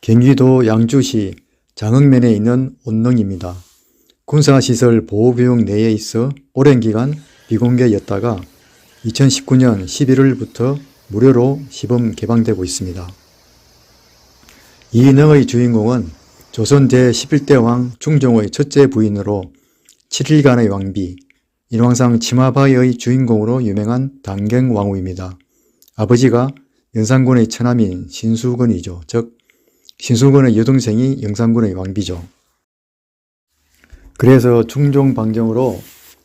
경기도 양주시 장흥면에 있는 온릉입니다. 군사시설 보호구역 내에 있어 오랜 기간 비공개였다가 2019년 11월부터 무료로 시범 개방되고 있습니다. 이 능의 주인공은 조선 제11대 왕 중종의 첫째 부인으로 7일간의 왕비, 일왕상 치마바이의 주인공으로 유명한 단경왕후입니다. 아버지가 영산군의 처남인 신수건이죠. 즉 신수건의 여동생이 영산군의 왕비죠. 그래서 중종 방정으로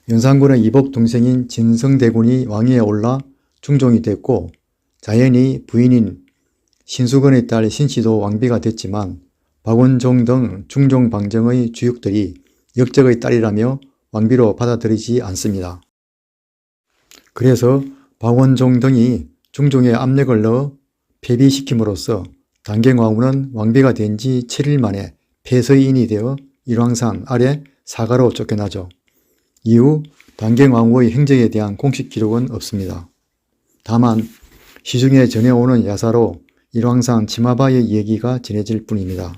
연산군의 이복 동생인 진성대군이 왕위에 올라 중종이 됐고 자연히 부인인 신수건의 딸 신씨도 왕비가 됐지만 박원종 등 중종 방정의 주역들이 역적의 딸이라며 왕비로 받아들이지 않습니다. 그래서 박원종 등이 중종의 압력을 넣어 폐비시킴으로써 단경왕후는 왕비가 된 지 7일 만에 폐서인이 되어 일왕산 아래 사가로 쫓겨나죠. 이후 단경왕후의 행적에 대한 공식 기록은 없습니다. 다만 시중에 전해오는 야사로 일왕상 치마바이의 얘기가 전해질 뿐입니다.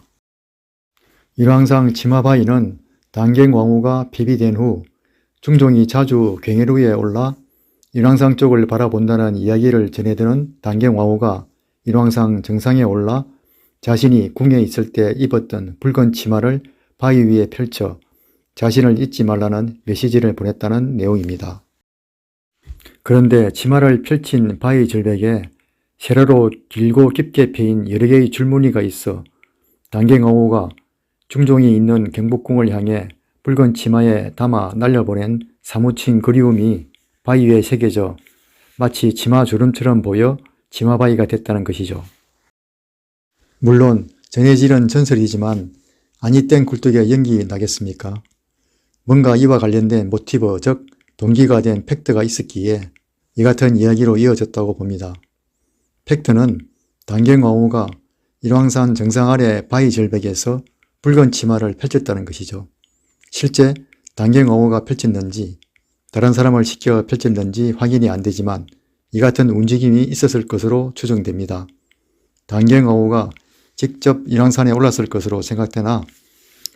일왕상 치마바이는 단경왕후가 폐비된 후 중종이 자주 경회루에 올라 일왕상 쪽을 바라본다는 이야기를 전해드는 단경왕후가 일왕상 정상에 올라 자신이 궁에 있을 때 입었던 붉은 치마를 바위 위에 펼쳐 자신을 잊지 말라는 메시지를 보냈다는 내용입니다. 그런데 치마를 펼친 바위 절벽에 세로로 길고 깊게 패인 여러 개의 줄무늬가 있어 단경왕후가 중종이 있는 경복궁을 향해 붉은 치마에 담아 날려보낸 사무친 그리움이 바위 위에 새겨져 마치 치마 주름처럼 보여 치마바위가 됐다는 것이죠. 물론 전해지는 전설이지만 아니 땡 굴뚝에 연기 나겠습니까? 뭔가 이와 관련된 모티브, 즉 동기가 된 팩트가 있었기에 이 같은 이야기로 이어졌다고 봅니다. 팩트는 단경왕후가 일왕산 정상 아래 바위 절벽에서 붉은 치마를 펼쳤다는 것이죠. 실제 단경왕후가 펼쳤는지 다른 사람을 시켜 펼쳤는지 확인이 안 되지만 이 같은 움직임이 있었을 것으로 추정됩니다. 단경왕후가 직접 일왕산에 올랐을 것으로 생각되나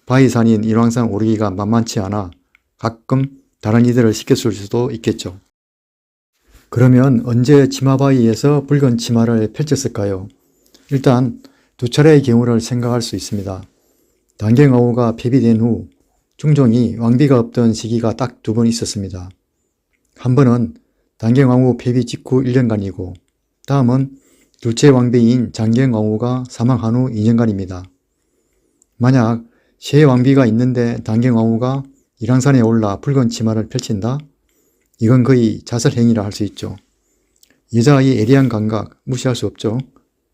바위산인 일왕산 오르기가 만만치 않아 가끔 다른 이들을 시켰을 수도 있겠죠. 그러면 언제 치마바위에서 붉은 치마를 펼쳤을까요? 일단 두 차례의 경우를 생각할 수 있습니다. 단경왕후가 폐비된 후 중종이 왕비가 없던 시기가 딱 두 번 있었습니다. 한 번은 단경왕후 폐비 직후 1년간이고 다음은 둘째 왕비인 장경왕후가 사망한 후 2년간입니다. 만약 세 왕비가 있는데 단경왕후가 일왕산에 올라 붉은 치마를 펼친다? 이건 거의 자살행위라 할 수 있죠. 여자의 예리한 감각 무시할 수 없죠.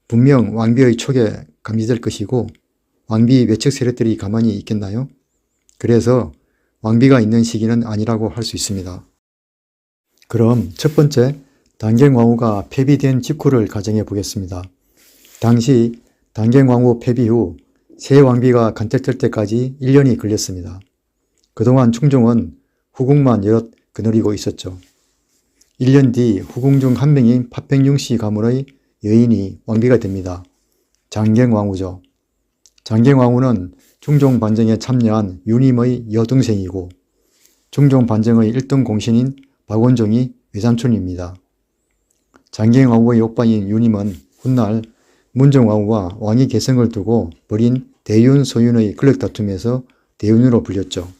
분명 왕비의 촉에 감지될 것이고 왕비 외척 세력들이 가만히 있겠나요? 그래서 왕비가 있는 시기는 아니라고 할 수 있습니다. 그럼 첫 번째 단경왕후가 폐비된 직후를 가정해 보겠습니다. 당시 단경왕후 폐비 후 새 왕비가 간택될 때까지 1년이 걸렸습니다. 그동안 충종은 후궁만 여럿 거느리고 있었죠. 1년 뒤 후궁 중 한 명인 파평융씨 가문의 여인이 왕비가 됩니다. 장경왕후죠. 장경왕후는 중종 반정에 참여한 유님의 여동생이고 중종 반정의 1등 공신인 박원종이 외삼촌입니다. 장경왕후의 오빠인 유님은 훗날 문정왕후와 왕위 계승을 두고 벌인 대윤 소윤의 권력 다툼에서 대윤으로 불렸죠.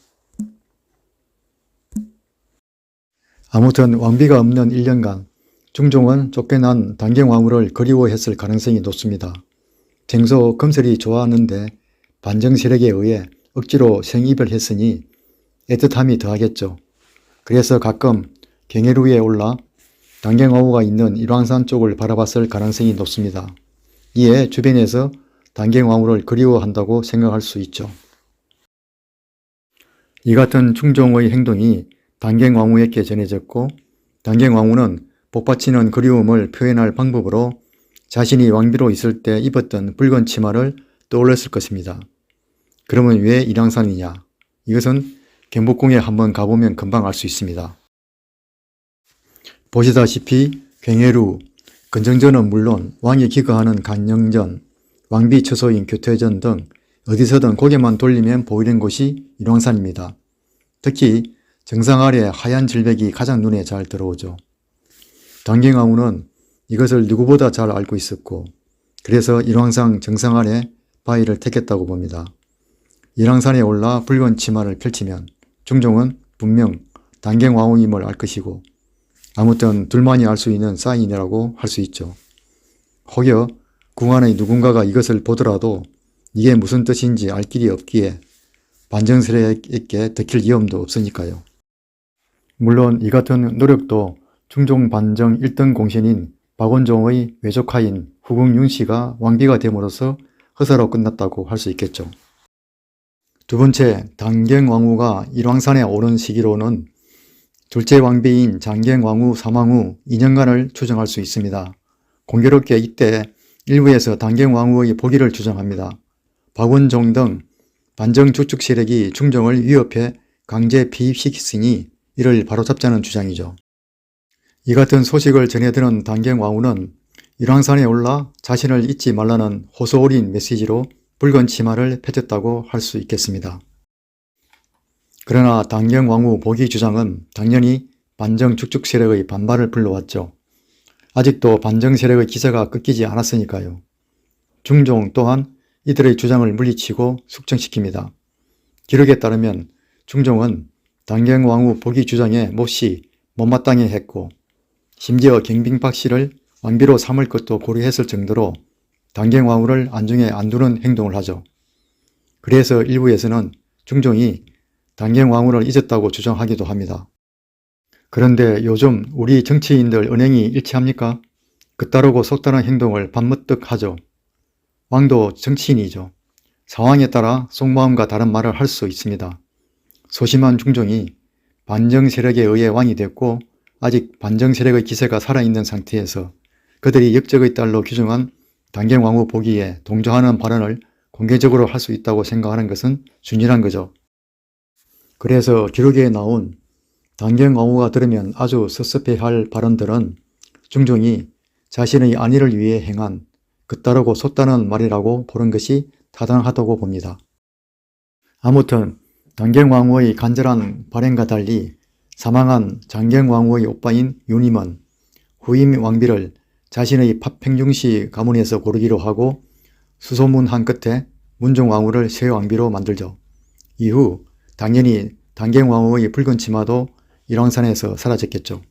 아무튼 왕비가 없는 1년간 중종은 쫓겨난 단경왕후를 그리워했을 가능성이 높습니다. 평소 검설이 좋아하는데 반정 세력에 의해 억지로 생이별했으니 애틋함이 더하겠죠. 그래서 가끔 경해루 위에 올라 단경왕후가 있는 일왕산 쪽을 바라봤을 가능성이 높습니다. 이에 주변에서 단경왕후를 그리워한다고 생각할 수 있죠. 이 같은 충종의 행동이 단경왕후에게 전해졌고 단경왕후는 복받치는 그리움을 표현할 방법으로 자신이 왕비로 있을 때 입었던 붉은 치마를 떠올렸을 것입니다. 그러면 왜 일왕산이냐? 이것은 경복궁에 한번 가보면 금방 알 수 있습니다. 보시다시피 굉해루, 건정전은 물론 왕이 기거하는 간영전, 왕비 처소인 교태전 등 어디서든 고개만 돌리면 보이는 곳이 일왕산입니다. 특히 정상 아래 하얀 질백이 가장 눈에 잘 들어오죠. 단경왕후는 이것을 누구보다 잘 알고 있었고 그래서 일왕산 정상 아래 바위를 택했다고 봅니다. 일왕산에 올라 붉은 치마를 펼치면 중종은 분명 단경왕후임을 알 것이고 아무튼 둘만이 알 수 있는 사인이라고 할 수 있죠. 혹여 궁 안의 누군가가 이것을 보더라도 이게 무슨 뜻인지 알 길이 없기에 반정스레에게 들킬 위험도 없으니까요. 물론 이 같은 노력도 중종 반정 1등 공신인 박원종의 외조카인 후궁윤 씨가 왕비가 됨으로써 허사로 끝났다고 할 수 있겠죠. 두 번째, 단경왕후가 일왕산에 오른 시기로는 둘째 왕비인 장경 왕후 사망 후 2년간을 추정할 수 있습니다. 공교롭게 이때 일부에서 단경 왕후의 보기를 주장합니다. 박원종 등 반정 주축 세력이 중종을 위협해 강제 피입시켰으니 이를 바로잡자는 주장이죠. 이 같은 소식을 전해들은 단경 왕후는 일왕산에 올라 자신을 잊지 말라는 호소어린 메시지로 붉은 치마를 펴졌다고 할 수 있겠습니다. 그러나 단경왕후 보기 주장은 당연히 반정 축축 세력의 반발을 불러왔죠. 아직도 반정 세력의 기세가 꺾이지 않았으니까요. 중종 또한 이들의 주장을 물리치고 숙청시킵니다. 기록에 따르면 중종은 단경왕후 보기 주장에 몹시 못마땅해 했고 심지어 경빙박 씨를 왕비로 삼을 것도 고려했을 정도로 단경왕후를 안중에 안 두는 행동을 하죠. 그래서 일부에서는 중종이 단경왕후를 잊었다고 주장하기도 합니다. 그런데 요즘 우리 정치인들 은행이 일치합니까? 그따르고 속다른 행동을 반머뜩 하죠. 왕도 정치인이죠. 상황에 따라 속마음과 다른 말을 할 수 있습니다. 소심한 중종이 반정 세력에 의해 왕이 됐고 아직 반정 세력의 기세가 살아있는 상태에서 그들이 역적의 딸로 규정한 단경왕후 보기에 동조하는 발언을 공개적으로 할 수 있다고 생각하는 것은 순진한 거죠. 그래서 기록에 나온 단경 왕후가 들으면 아주 섭섭해할 발언들은 중종이 자신의 안위를 위해 행한 그따르고 솟다는 말이라고 보는 것이 타당하다고 봅니다. 아무튼 단경왕후의 간절한 발행과 달리 사망한 장경왕후의 오빠인 윤임은 후임 왕비를 자신의 팝팽중시 가문에서 고르기로 하고 수소문 한 끝에 문종왕후를 새 왕비로 만들죠. 이후 당연히 단경왕후의 붉은 치마도 일왕산에서 사라졌겠죠.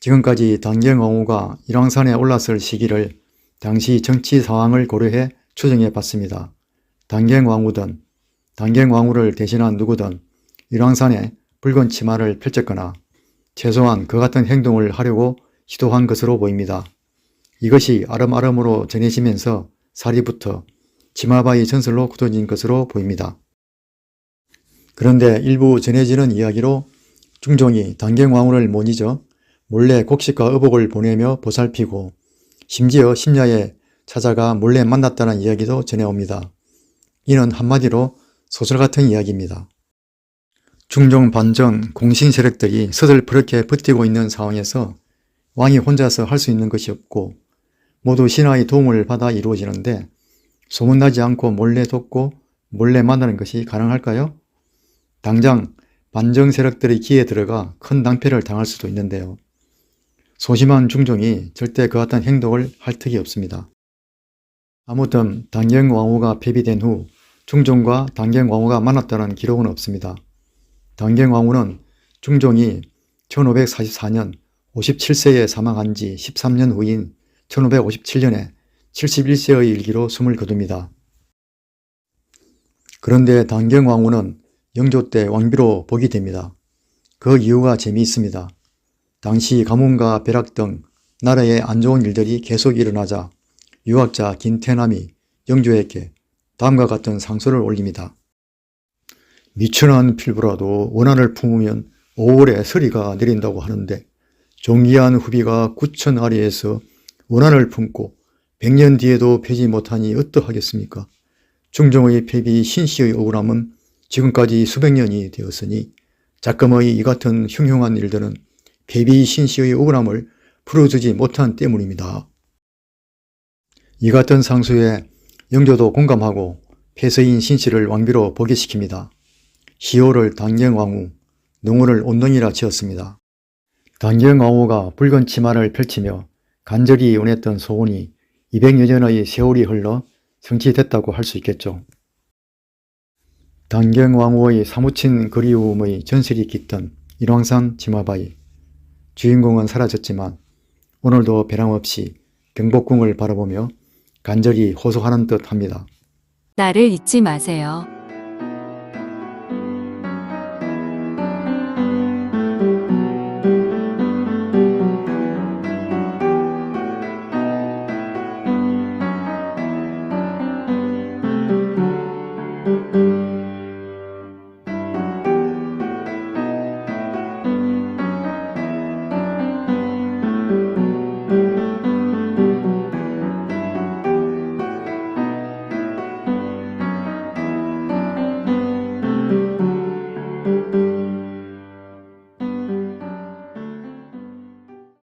지금까지 단경왕후가 일왕산에 올랐을 시기를 당시 정치 상황을 고려해 추정해 봤습니다. 단경왕후든 단경왕후를 대신한 누구든 일왕산에 붉은 치마를 펼쳤거나 최소한 그 같은 행동을 하려고 시도한 것으로 보입니다. 이것이 아름아름으로 전해지면서 사리부터 치마바위 전설로 굳어진 것으로 보입니다. 그런데 일부 전해지는 이야기로 중종이 단경왕후를 못 잊어 몰래 곡식과 의복을 보내며 보살피고 심지어 심야에 찾아가 몰래 만났다는 이야기도 전해옵니다. 이는 한마디로 소설 같은 이야기입니다. 중종 반정 공신 세력들이 서슬프렇게 버티고 있는 상황에서 왕이 혼자서 할 수 있는 것이 없고 모두 신하의 도움을 받아 이루어지는데 소문나지 않고 몰래 돕고 몰래 만나는 것이 가능할까요? 당장 반정 세력들의 기에 들어가 큰 낭패를 당할 수도 있는데요. 소심한 중종이 절대 그 같은 행동을 할 턱이 없습니다. 아무튼 단경왕후가 폐비된 후 중종과 단경왕후가 만났다는 기록은 없습니다. 단경왕후는 중종이 1544년 57세에 사망한 지 13년 후인 1557년에 71세의 일기로 숨을 거둡니다. 그런데 단경 왕후는 영조 때 왕비로 복이 됩니다. 그 이유가 재미있습니다. 당시 가뭄과 벼락 등 나라에 안 좋은 일들이 계속 일어나자 유학자 김태남이 영조에게 다음과 같은 상소를 올립니다. 미천한 필부라도 원한을 품으면 5월에 서리가 내린다고 하는데 종기한 후비가 구천 아래에서 원한을 품고 100년 뒤에도 펴지 못하니 어떠하겠습니까? 중종의 폐비 신씨의 억울함은 지금까지 수백 년이 되었으니 작금의 이 같은 흉흉한 일들은 폐비 신씨의 억울함을 풀어주지 못한 때문입니다. 이 같은 상수에 영조도 공감하고 폐서인 신씨를 왕비로 복위시킵니다. 시호를 단경왕후, 능호를 온능이라 지었습니다. 단경왕후가 붉은 치마를 펼치며 간절히 원했던 소원이 200여 년의 세월이 흘러 성취됐다고 할 수 있겠죠. 단경왕후의 사무친 그리움의 전설이 깃든 일왕산 치마바위. 주인공은 사라졌지만 오늘도 변함없이 경복궁을 바라보며 간절히 호소하는 듯 합니다. 나를 잊지 마세요.